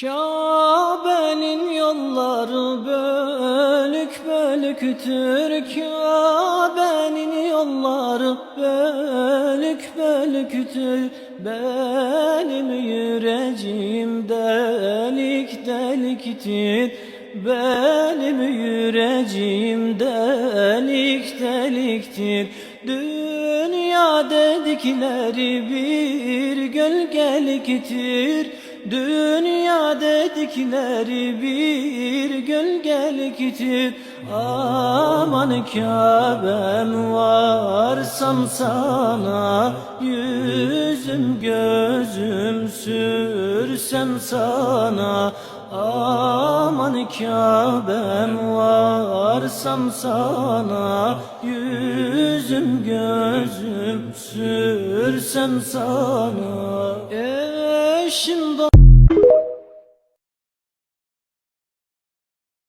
Kabe'nin yolları bölük bölüktür Kabe'nin yolları bölük bölüktür Benim yüreğim delik deliktir. Benim yüreğim delik deliktir. Dünya dedikleri bir gölgeliktir. Dünya dedikleri bir gölgeliktir Aman Kabe'm varsam sana Yüzüm gözüm sürsem sana. Aman Kabe'm varsam sana Yüzüm gözüm sürsem sana. Eşim